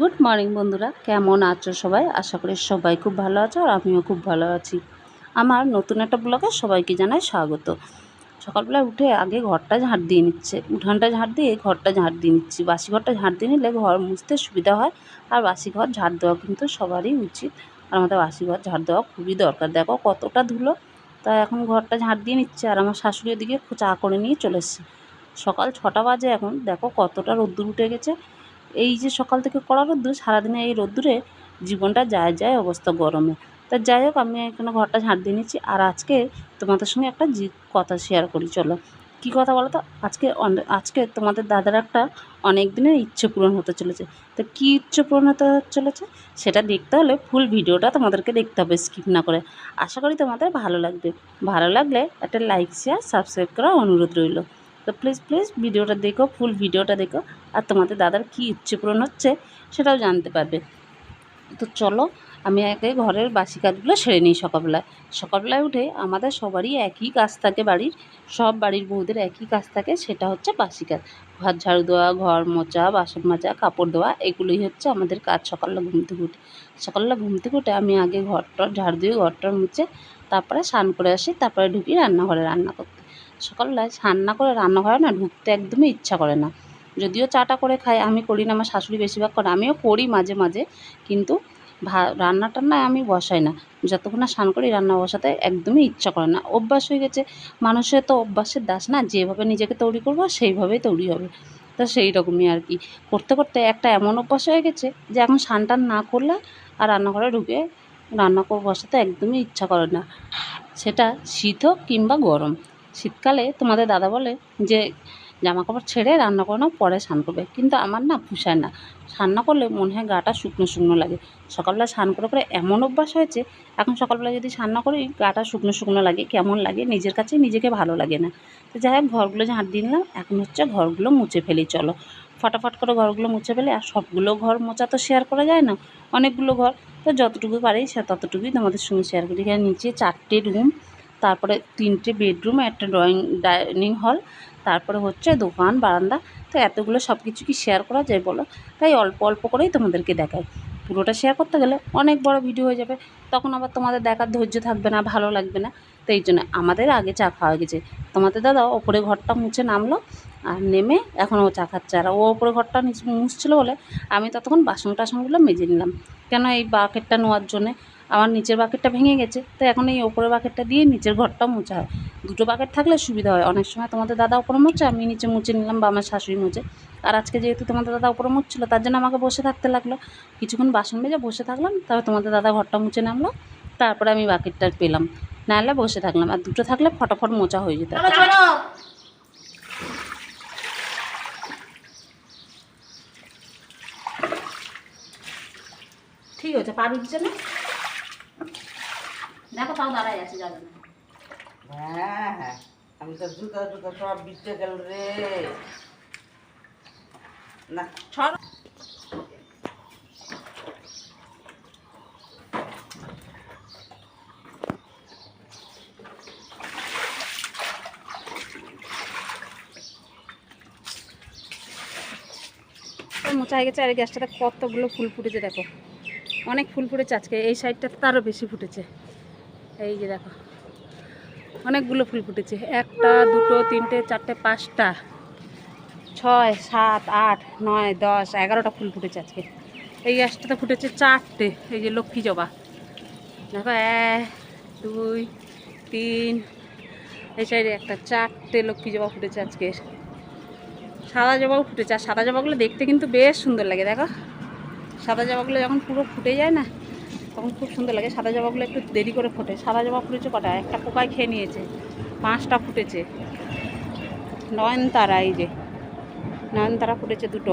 Good morning বন্ধুরা। কেমন আছো সবাই? আশা করি সবাই খুব ভালো আছো আর আমিও খুব ভালো আছি। আমার নতুন একটা ব্লগে সবাইকে জানাই স্বাগত। সকালবেলা উঠে আগে ঘরটা ঝাঁট দিয়ে নিচ্ছে। উঠানটা ঝাঁট দিয়ে ঘরটা ঝাঁট দিয়ে নিচ্ছি। বাসি ঘরটা ঝাঁট দিয়ে নিলে ঘর মুছতে সুবিধা হয় আর বাসি ঘর ঝাঁট দেওয়া কিন্তু সবারই উচিত। আর আমাদের বাসি ঘর ঝাঁট দেওয়া খুবই দরকার। দেখো কতটা ধুলো। তা এখন ঘরটা ঝাঁট দিয়ে নিচ্ছে আর আমার শাশুড়ি ওদিকে চা করে নিয়ে চলে এসছে। সকাল ছটা বাজে এখন। দেখো কতটা রোদ্দুর উঠে গেছে। এই যে সকাল থেকে কড়া রোদ্দুর, সারাদিনে এই রোদ্দুরে জীবনটা যায় যায় অবস্থা গরমে। তা যাই হোক, আমি এখানে ঘরটা ঝাঁট দিয়ে নিচ্ছি। আর আজকে তোমাদের সঙ্গে একটা জি কথা শেয়ার করি, চলো। কী কথা বলো তো? আজকে আজকে তোমাদের দাদার একটা অনেক দিনের ইচ্ছে পূরণ হতে চলেছে। তো কী ইচ্ছে পূরণ হতে চলেছে? সেটা দেখতে হলে ফুল ভিডিওটা তোমাদেরকে দেখতে হবে স্কিপ না করে। আশা করি তোমাদের ভালো লাগবে। ভালো লাগলে একটা লাইক শেয়ার সাবস্ক্রাইব করার অনুরোধ রইল। তো প্লিজ প্লিজ ভিডিওটা দেখো ফুল ভিডিওটা দেখো। আর তোমাদের দাদার কী ইচ্ছে পূরণ হচ্ছে সেটাও জানতে পারবে। তো চলো, আমি আগে ঘরের বাসি কাজগুলো সেরে নিই সকালবেলায়। সকালবেলায় উঠে আমাদের সবারই একই কাজ থাকে বাড়ির, সব বাড়ির বউদের একই কাজ থাকে, সেটা হচ্ছে বাসি কাজ। ঘর ঝাড়ু দেওয়া, ঘর মোচা বাসন মাজা, কাপড় দেওয়া এগুলোই হচ্ছে আমাদের কাজ সকালবেলা ঘুম থেকে উঠে। সকালবেলা ঘুম থেকে উঠে আমি আগে ঘরটা ঝাড়ু দিয়ে ঘরটা মুছে, তারপরে স্নান করে আসি, তারপরে ঢুকি রান্নাঘরে রান্না করতে। সকালবেলায় রান্না করে রান্নাঘরে না ঢুকতে একদমই ইচ্ছা করে না। যদিও চাটা করে খাই, আমি করি না, আমার শাশুড়ি বেশিরভাগ করে, আমিও করি মাঝে মাঝে, কিন্তু ভা রান্না টান্নায় আমি বসাই না। যতক্ষণ না স্নান করি, রান্না বসাতে একদমই ইচ্ছা করে না। অভ্যাস হয়ে গেছে, মানুষের তো অভ্যাসের দাস না, যেভাবে নিজেকে তৈরি করব, সেইভাবেই তৈরি হবে। তো সেই রকমই আর কি। করতে করতে একটা এমন অভ্যাস হয়ে গেছে যে, এখন স্নান টান না করলে আর রান্নাঘরে ঢুকে রান্না বসাতে একদমই ইচ্ছা করে না। সেটা শীত হোক কিংবা গরম। শীতকালে তোমাদের দাদা বলে যে জামা কাপড় ছেড়ে রান্না করে নাও, পরে স্নান করবে। কিন্তু আমার না পুষায় না। রান্না করলে মনে হয় গাটা শুকনো শুকনো লাগে। সকালবেলা স্নান করে করে এমন অভ্যাস হয়েছে, এখন সকালবেলা যদি রান্না করি গাটা শুকনো শুকনো লাগে, কেমন লাগে, নিজের কাছে নিজেকে ভালো লাগে না। তো যাই হোক, ঘরগুলো ঝাঁট দিয়ে নিলাম, এখন হচ্ছে ঘরগুলো মুছে ফেলি, চলো। ফটাফট করে ঘরগুলো মুছে ফেলে, আর সবগুলো ঘর মোচা তো শেয়ার করা যায় না, অনেকগুলো ঘর। তো যতটুকু পারি সে ততটুকুই তোমাদের সঙ্গে শেয়ার করি। নিচে চারটে রুম তারপরে তিনটে বেডরুম, একটা ড্রয়িং, ডাইনিং হল, তারপরে হচ্ছে দোকান, বারান্দা। তো এতগুলো সব কিছু কি শেয়ার করা যায় বলো? তাই অল্প অল্প করেই তোমাদেরকে দেখাই। পুরোটা শেয়ার করতে গেলে অনেক বড় ভিডিও হয়ে যাবে। তখন আবার তোমাদের দেখার ধৈর্য থাকবে না, ভালো লাগবে না। তো এই জন্য আমাদের আগে চা খাওয়া গেছে। তোমাদের দাদা ওপরে ঘরটা মুছে নামলো। আর নেমে এখন ও চা খাচ্ছে। আর ও ওপরে ঘরটা মুছছিল বলে আমি ততক্ষণ বাসন টাসনগুলো মেজে নিলাম। কেন এই বাকেটটা নেওয়ার জন্যে? আমার নিচের বাকেটটা ভেঙে গেছে। তো এখন এই ওপরের বাকেটটা দিয়ে নিচের ঘরটা মোছা হয়। দুটো বাকেট থাকলে সুবিধা হয়। অনেক সময় তোমাদের দাদা উপরে মুছে, আমি নিচে মুছে নিলাম বা আমার শাশুড়ি মুছে। আর আজকে যেহেতু তোমাদের দাদা ওপরে মুছছিল, তার জন্য আমাকে বসে থাকতে লাগল। কিছুক্ষণ বাসন মেজে বসে থাকলাম, তারপর তোমাদের দাদা ঘরটা মুছে নামলো। তারপরে আমি বাকেটটা পেলাম। নাহলে বসে থাকলাম। আর দুটো থাকলে ফটাফট মোচা হয়ে যেত। আছে পা দিচ্ছে না? দেখো তাও দাঁড়াই আছে যাবে না। হ্যাঁ হ্যাঁ। আমি তো জুতো জুতো সব বিচ্ছে গেল রে। না। ছড়। মোচা হয়ে গেছে আর গ্যাসটাতে কতগুলো ফুল ফুটেছে দেখো। অনেক ফুল ফুটেছে আজকে। এই সাইডটাতে তারও বেশি ফুটেছে। এই যে দেখো, অনেকগুলো ফুল ফুটেছে। একটা, দুটো, তিনটে, চারটে, পাঁচটা, ছয়, সাত, আট, নয়, দশ, এগারোটা ফুল ফুটেছে আজকে। এই গাছটাতে ফুটেছে চারটে। এই যে লক্ষ্মী জবা। দেখো, এক, দুই, তিন, এই সাইডে একটা চারটে লক্ষ্মী জবা ফুটেছে আজকে। সাদা জবাও ফুটেছে। আর সাদা জবাগুলো দেখতে কিন্তু বেশ সুন্দর লাগে, দেখো। সাদা জবাগুলো যখন পুরো ফুটে যায় না, তখন খুব সুন্দর লাগে। সাদা জবাগুলো একটু দেরি করে ফোটে। সাদা জবা ফুটেছে কটা? একটা পোকায় খেয়ে নিয়েছে। পাঁচটা ফুটেছে। নয়নতারা এই যে। নয়নতারা ফুটেছে দুটো।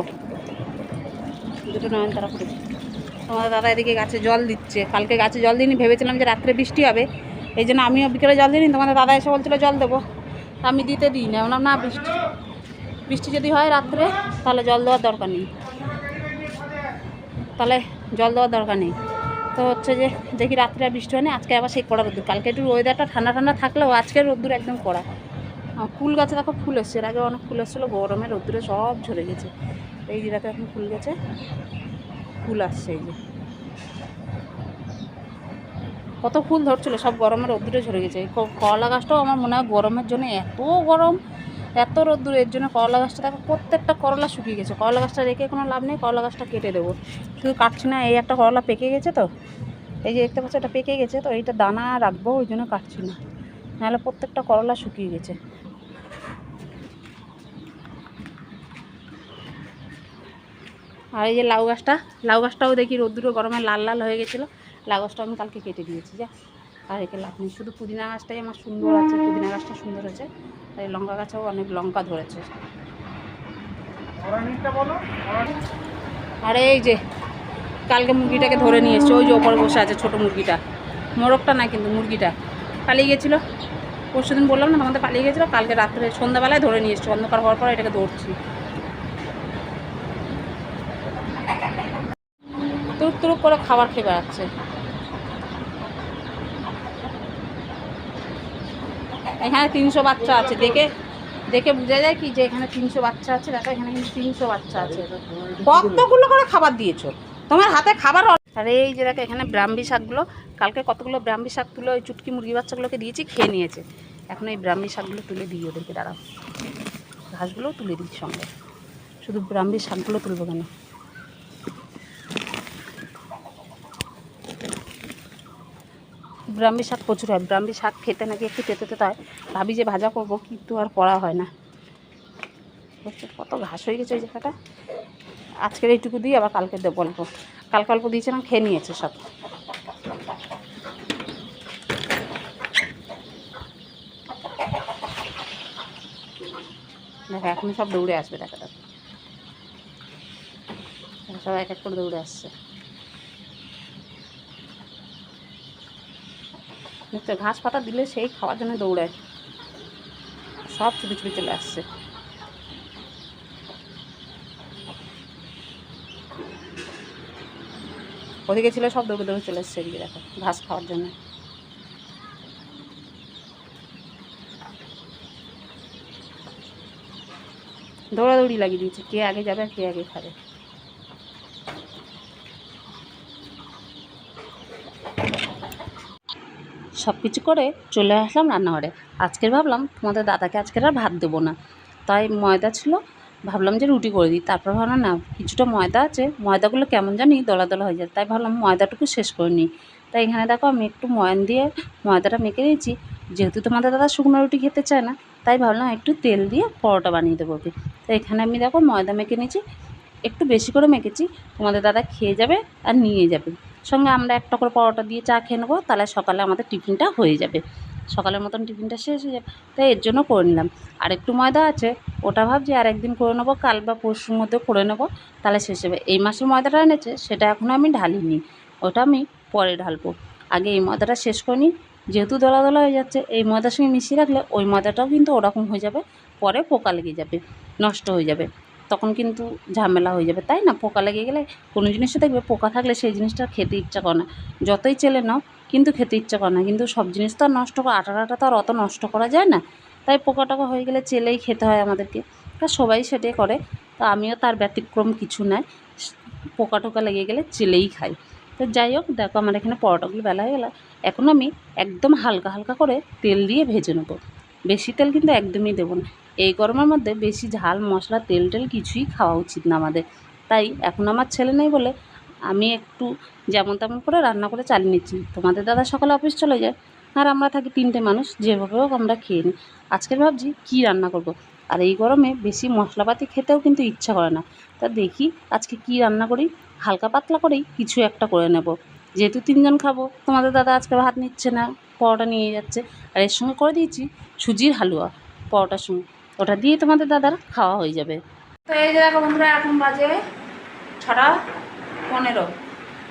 দুটো নয়নতারা ফুটেছে। তোমাদের দাদা এদিকে গাছে জল দিচ্ছে। কালকে গাছে জল দিইনি, ভেবেছিলাম যে রাত্রে বৃষ্টি হবে। এই জন্য আমিও বিকেলে জল দিইনি। তোমাদের দাদা এসে বলছিল জল দেবো। আমি দিতে দিই না বললাম, না, বৃষ্টি বৃষ্টি যদি হয় রাত্রে, তাহলে জল দেওয়ার দরকার নেই। তাহলে জল দেওয়ার দরকার নেই। তো হচ্ছে যে, দেখি রাত্রে বৃষ্টি হয় আজকে আবার সেই কড়া রোদ্দুর। কালকে একটু ওয়েদারটা ঠান্ডা ঠান্ডা থাকলেও আজকে রোদ্দুর একদম কড়া। ফুল গাছে দেখো ফুল এসছে, এর আগে অনেক ফুল এসেছিল, গরমে রোদ্দুরে সব ঝরে গেছে। এই জায়গাতে এখন ফুল গেছে, ফুল আসছে এই যে। কত ফুল ধরছিল, সব গরমের রোদ্দুরে ঝরে গেছে। এই ক- গাছটাও আমার মনে হয় গরমের জন্য এত গরম। এত রোদ্দুর, এর জন্য করলা গাছটা, দেখো প্রত্যেকটা করলা শুকিয়ে গেছে। করলা গাছটা রেখে কোনো লাভ নেই, করলা গাছটা কেটে দেবো। শুধু কাটছি না, এই একটা করলা পেকে গেছে তো। এই যে দেখতে পাচ্ছ, এটা পেকে গেছে তো, এইটা দানা রাখব, ওই জন্য কাটছি না। নাহলে প্রত্যেকটা করলা শুকিয়ে গেছে। আর এই যে লাউ গাছটা, লাউ গাছটাও দেখি রোদ্দুরে গরমে লাল লাল হয়ে গেছিল। লাউ গাছটা আমি কালকে কেটে দিয়েছি, যা। আর একে লাভ নেই, শুধু পুদিনা গাছটাই আমার সুন্দর আছে, পুদিনা গাছটা সুন্দর হয়েছে তাই লঙ্কা গাছেও অনেক লঙ্কা ধরেছে। আর এই যে কালকে মুরগিটাকে ধরে নিয়ে এসছে। ওই যে ওপরে বসে আছে ছোটো মুরগিটা। মোরগটা না কিন্তু মুরগিটা। পালিয়ে গেছিল। পরশু দিন বললাম না তোমাদের পালিয়ে গেছিল। কালকে রাত্রে সন্ধ্যাবেলায় ধরে নিয়ে এসছে। অন্ধকার হওয়ার পর এটাকে ধরছি। তুরুক তুরুক করে খাবার খেয়ে বেড়াচ্ছে। এখানে তিনশো বাচ্চা আছে, দেখে দেখে বোঝা যায় কি যে এখানে তিনশো বাচ্চা আছে, দেখো এখানে কিন্তু তিনশো বাচ্চা আছে। কতগুলো করে খাবার দিয়েছ? তোমার হাতে খাবার আর এই যে দেখো এখানে ব্রাহ্মী শাকগুলো, কালকে কতগুলো ব্রাহ্মী শাক তুলে ওই চুটকি মুরগি বাচ্চাগুলোকে দিয়েছি, খেয়ে নিয়েছে। এখন এই ব্রাহ্মী শাকগুলো তুলে দিই ওদেরকে, দাঁড়াও। ঘাসগুলোও তুলে দিই সঙ্গে। শুধু ব্রাহ্মী শাকগুলো তুলবো কেন? ব্রাহ্মী শাক প্রচুর হয়। ব্রাহ্মী শাক খেতে নাকি একটু তেতে তেতে হয়। ভাবি যে ভাজা করব, কিন্তু আর করা হয় না। কত ঘাস হয়ে গেছে ওই জায়গাটা। আজকের এইটুকু দিয়ে আবার কালকে দেবো অল্প কালকে অল্প দিয়েছিলাম, খেয়ে নিয়েছে সব। দেখো এখন সব দৌড়ে আসবে, দেখা দেখো সব এক এক করে দৌড়ে আসছে। দেখছ ঘাস পাতা দিলে সেই খাওয়ার জন্য দৌড়ায়। সব ছুটে ছুটে চলে আসছে। ওদিকে ছিল সব দৌড়ে দৌড়ে চলে এসছে এদিকে দেখো, ঘাস খাওয়ার জন্য। দৌড়াদৌড়ি লাগিয়ে দিয়েছে, কে আগে যাবে কে আগে খাবে। সব কিছু করে চলে আসলাম রান্নাঘরে। আজকের ভাবলাম তোমাদের দাদাকে আজকের আর ভাত দেবো না। তাই ময়দা ছিল, ভাবলাম যে রুটি করে দিই। তারপর ভাবলাম, না, কিছুটা ময়দা আছে। ময়দাগুলো কেমন জানি দলা দলা হয়ে যায়। তাই ভাবলাম ময়দাটুকু শেষ করে নিই। তাই এখানে দেখো আমি একটু ময়ান দিয়ে ময়দাটা মেখে দিয়েছি। যেহেতু তোমাদের দাদা শুকনো রুটি খেতে চায় না, তাই ভাবলাম একটু তেল দিয়ে পরোটা বানিয়ে দেবো ওকে। তো এখানে আমি দেখো ময়দা মেখে নিয়েছি। একটু বেশি করে মেখেছি। তোমাদের দাদা খেয়ে যাবে আর নিয়ে যাবে। সঙ্গে আমরা একটা করে পরোটা দিয়ে চা খেয়ে নেব, তাহলে সকালে আমাদের টিফিনটা হয়ে যাবে। সকালের মতন টিফিনটা শেষ হয়ে যাবে। তাই এর জন্য করে নিলাম। আর একটু ময়দা আছে, ওটা ভাবছি আর একদিন করে নেব, কাল বা পরশুর মধ্যে করে নেব, তাহলে শেষ হবে। এই মাসের ময়দাটা এনেছে, সেটা এখনও আমি ঢালিনি, ওটা আমি পরে ঢালবো। আগে এই ময়দাটা শেষ করে নিই, যেহেতু দলা দলা হয়ে যাচ্ছে, এই ময়দার সঙ্গে মিশিয়ে রাখলে ওই ময়দাটাও কিন্তু ওরকম হয়ে যাবে, পরে পোকা লেগে যাবে, নষ্ট হয়ে যাবে। তখন কিন্তু ঝামেলা হয়ে যাবে, তাই না? পোকা লেগে গেলে কোনো জিনিসটা দেখবে, পোকা থাকলে সেই জিনিসটা খেতে ইচ্ছা করে না। যতই চেলে নাও, কিন্তু খেতে ইচ্ছা করে না। কিন্তু সব জিনিস তো আর নষ্ট করা আটা আটা তো আর অত নষ্ট করা যায় না। তাই পোকা টোকা হয়ে গেলে চেলেই খেতে হয় আমাদেরকে। তা সবাই সেটাই করে। তো আমিও তার ব্যতিক্রম কিছু নয় পোকা টোকা লেগে গেলে চেলেই খাই। তো যাই হোক, দেখো আমার এখানে পরোটাগুলো বেলা হয়ে গেল। এখন আমি একদম হালকা হালকা করে তেল দিয়ে ভেজে নেব। বেশি তেল কিন্তু একদমই দেবো না। এই গরমের মধ্যে বেশি ঝাল, মশলা, তেল টেল কিছুই খাওয়া উচিত না আমাদের। তাই এখন আমার ছেলে নেই বলে আমি একটু যেমন তেমন করে রান্না করে চালিয়ে নিচ্ছি। তোমাদের দাদা সকালে অফিস চলে যায় আর আমরা থাকি তিনটে মানুষ, যেভাবে হোক আমরা খেয়ে নিই। আজকের ভাবছি কী রান্না করব। আর এই গরমে বেশি মশলাপাতি খেতেও কিন্তু ইচ্ছা করে না। তা দেখি আজকে কী রান্না করি? হালকা পাতলা করেই কিছু একটা করে নেব। যেহেতু তিনজন খাব, তোমাদের দাদা আজকে ভাত নিচ্ছে না, পরোটা নিয়ে যাচ্ছে। আর এর সঙ্গে করে দিয়েছি সুজির হালুয়া, পরোটার সঙ্গে। ওটা দিয়ে তোমাদের দাদার খাওয়া হয়ে যাবে। তো এই যে দেখো বন্ধুরা, এখন বাজে ছটা পনেরো।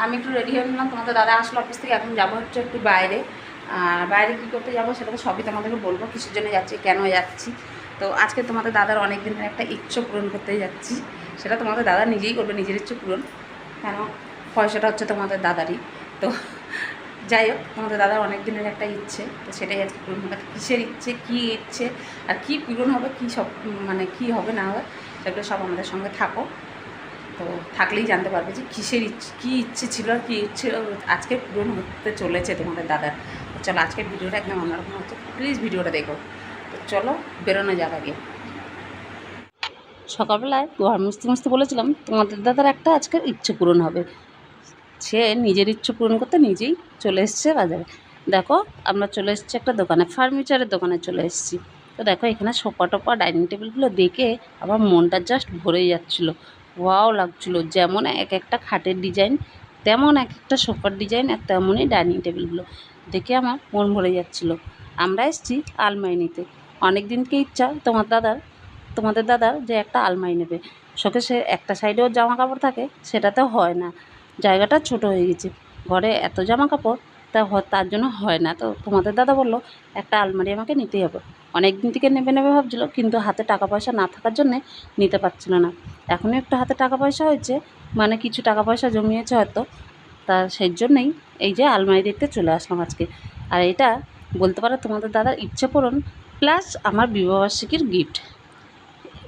আমি একটু রেডি হয়ে নিলাম। তোমাদের দাদা আসলো অফিস থেকে, এখন যাব হচ্ছে একটু বাইরে। আর বাইরে কী করতে যাব সেটা তো সবই তোমাদেরকে বলব, কিসের জন্য যাচ্ছি, কেন যাচ্ছি। তো আজকে তোমাদের দাদার অনেক দিনের একটা ইচ্ছে পূরণ করতে যাচ্ছি। সেটা তোমাদের দাদা নিজেই করবে, নিজের ইচ্ছে পূরণ। কেন? পয়সাটা হচ্ছে তোমাদের দাদারই। তো যাই হোক তোমাদের দাদার অনেক দিনের একটা ইচ্ছে, তো সেটাই আজকে পূরণ হবে। কিসের ইচ্ছে, কী ইচ্ছে, আর কী পূরণ হবে, কী সব মানে কী হবে না হবে, সেগুলো সব আমাদের সঙ্গে থাকো। তো থাকলেই জানতে পারবে যে কিসের ইচ্ছে, কী ইচ্ছে ছিল আর কী ইচ্ছে আজকে পূরণ হতে চলেছে তোমাদের দাদার। চলো আজকের ভিডিওটা একদম অন্যরকম হচ্ছে। প্লিজ ভিডিওটা দেখো। তো চলো, বেরোনো যাক আগে। সকালবেলায় ঘর মুছতে মুছতে বলেছিলাম, তোমাদের দাদার একটা আজকের ইচ্ছে পূরণ হবে। সে নিজের ইচ্ছে পূরণ করতে নিজেই চলে এসছে বাজারে। দেখো, আমরা চলে এসেছি একটা দোকানে, ফার্নিচারের দোকানে চলে এসেছি। তো দেখো, এখানে সোফা টোপা ডাইনিং টেবিলগুলো দেখে আমার মনটা জাস্ট ভরে যাচ্ছিল। ওয়াও লাগছিল, যেমন এক একটা খাটের ডিজাইন, তেমন এক একটা সোফার ডিজাইন আর তেমনই ডাইনিং টেবিলগুলো। দেখে আমার মন ভরে যাচ্ছিল। আমরা এসেছি আলমারি নিতে অনেক দিনকে ইচ্ছা, তোমার দাদার, তোমাদের দাদার যে একটা আলমারি নেবে। শোকেসে একটা সাইডেও জামা কাপড় থাকে সেটাতে হয় না। জায়গাটা ছোট হয়ে গেছে। ঘরে এত জামা কাপড় তা তার জন্য হয় না। তো তোমাদের দাদা বলল, একটা আলমারি আমাকে নিতেই হবে। অনেক দিন থেকে নেবে নেবে ভাবছিলো, কিন্তু হাতে টাকা পয়সা না থাকার জন্যে নিতে পারছিল না। এখনও একটু হাতে টাকা পয়সা হয়েছে মানে কিছু টাকা পয়সা জমিয়েছে হয়তো, তা সেই জন্যই এই যে আলমারি দেখতে চলে আসলাম আজকে। আর এটা বলতে পারো তোমাদের দাদার ইচ্ছে পূরণ, প্লাস আমার বিবাহবার্ষিকীর গিফট।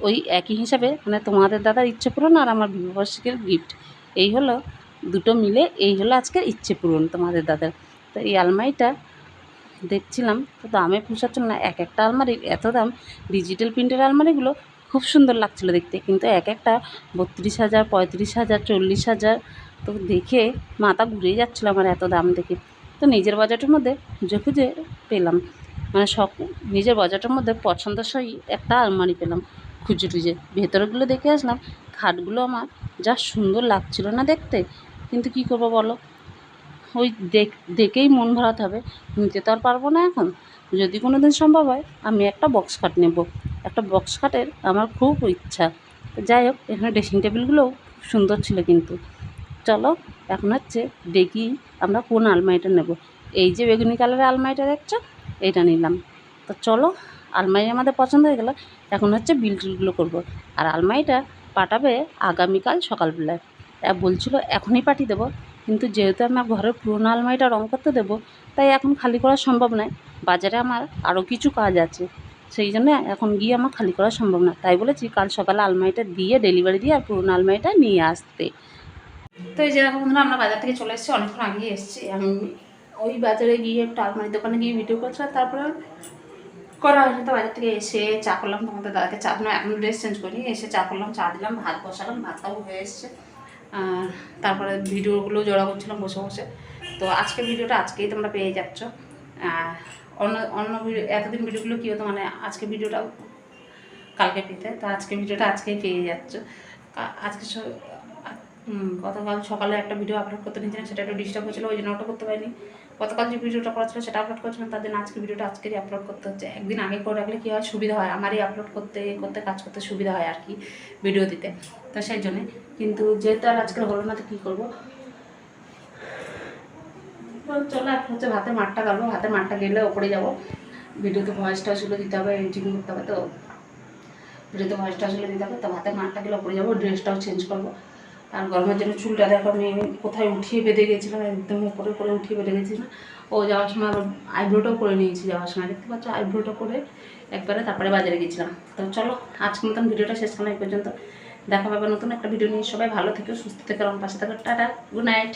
ওই একই হিসাবে মানে তোমাদের দাদার ইচ্ছে পূরণ আর আমার বিবাহবার্ষিকীর গিফট। এই হলো দুটো মিলে এই হলো আজকের ইচ্ছে পূরণ তোমাদের দাদার। তো এই আলমারিটা দেখছিলাম, তো দামে পোষাচ্ছিল না, এক একটা আলমারির এত দাম। ডিজিটাল প্রিন্টের আলমারিগুলো খুব সুন্দর লাগছিল দেখতে, কিন্তু এক একটা বত্রিশ হাজার, পঁয়ত্রিশ হাজার, চল্লিশ হাজার, তো দেখে মাথা ঘুরে যাচ্ছিল আমার এত দাম দেখে। তো নিজের বাজেটের মধ্যে খুঁজে খুঁজে পেলাম। মানে সব নিজের বাজেটের মধ্যে পছন্দসই একটা আলমারি পেলাম খুঁজে টুজে। ভেতরগুলো দেখে আসলাম, খাটগুলো আমার যা সুন্দর লাগছিল না দেখতে। কিন্তু কী করব বলো? ওই দেখ, দেখেই মন ভরাতে হবে। নিতে তো আর পারব না এখন। যদি কোনো দিন সম্ভব হয়, আমি একটা বক্স খাট নেব। একটা বক্স খাটের আমার খুব ইচ্ছা। যাই হোক, এখানে ড্রেসিং টেবিলগুলোও সুন্দর ছিল কিন্তু। চলো, এখন হচ্ছে দেখি আমরা কোন আলমারিটা নেব। এই যে বেগুনি কালারের আলমারিটা দেখছ? এইটা নিলাম। তো চলো, আলমারি আমাদের পছন্দ হয়ে গেলো। এখন হচ্ছে বিল টিলগুলো করব। আর আলমারিটা পাঠাবে আগামীকাল সকালবেলায়। বলছিল, এখনই পাঠিয়ে দেবো। কিন্তু যেহেতু আমার ঘরের পুরোনো আলমারিটা রং করতে দেবো, তাই এখন খালি করা সম্ভব নয়। বাজারে আমার আরও কিছু কাজ আছে, সেই জন্য এখন গিয়ে আমার খালি করা সম্ভব না। তাই বলেছি, কাল সকালে আলমারিটা দিয়ে ডেলিভারি দিয়ে আর পুরোনো আলমারিটা নিয়ে আসতে। তো এই যে বন্ধুরা, আমরা বাজার থেকে চলে এসেছি, অনেকক্ষণ আগিয়ে এসেছি। আমি ওই বাজারে গিয়ে একটা আলমারির দোকানে গিয়ে ভিডিও করছিলাম তারপরে করা হয়নি। তো বাজার থেকে এসে চা করলাম, তোমাদের দাদাকে চা এখন ড্রেস চেঞ্জ করি এসে চা করলাম, চা দিলাম, ভাত বসালাম, ভাতটাও হয়ে এসছে। তারপরে ভিডিওগুলো জড়া করছিলাম বসে বসে। তো আজকে ভিডিওটা আজকেই তোমরা পেয়ে যাচ্ছ। অন্য অন্য ভিডিও, এতদিন ভিডিওগুলো কী হতো মানে আজকে ভিডিওটা কালকে পেতে। তো আজকে ভিডিওটা আজকেই পেয়ে যাচ্ছ। আজকে গতকাল সকালে একটা ভিডিও আপলোড করতে নিয়েছিলাম, সেটা একটু ডিস্টার্ব হচ্ছিল ওই জন্য ওটা করতে পারিনি। গতকাল যে ভিডিওটা করা ছিল, সেটা আপলোড করছিলাম, তার জন্য আজকে ভিডিওটা আজকেরই আপলোড করতে হচ্ছে। একদিন আগে করে রাখলে কী হয়, সুবিধা হয়। আমারই আপলোড করতে করতে কাজ করতে সুবিধা হয় আর কি ভিডিও দিতে। তো সেই জন্যে। কিন্তু যেহেতু আর আজকে হলো না, তো কী করব? চলো, এখন হচ্ছে ভাতের মাঠটা গালবো ভাতের মাঠটা গেলে ওপরে যাব। ভিডিওতে ভয়েস টয়েসগুলো দিতে হবে এডিটিং করতে হবে, তো ভিডিওতে ভয়েস টয়েসগুলো দিতে হবে। তো ভাতের মাঠটা গেলে ওপরে যাব, ড্রেসটাও চেঞ্জ করব। আর গরমের জন্য চুলটা দেখো, আমি কোথায় উঠিয়ে বেঁধে গেছিলাম, একদম উপরে করে উঠিয়ে বেঁধে গেছিলাম। ও যাওয়ার সময় আইব্রোটাও করে নিয়েছি যাওয়ার সময়। দেখতে পাচ্ছ আইব্রোটা করে একবারে তারপরে বাজারে গেছিলাম। তো চলো, আজকের মতন ভিডিওটা শেষ করলাম এই পর্যন্ত। দেখা পাবে নতুন একটা ভিডিও নিয়ে। সবাই ভালো থেকো, সুস্থ থেকো আমার পাশে থাকো। Tata, good night.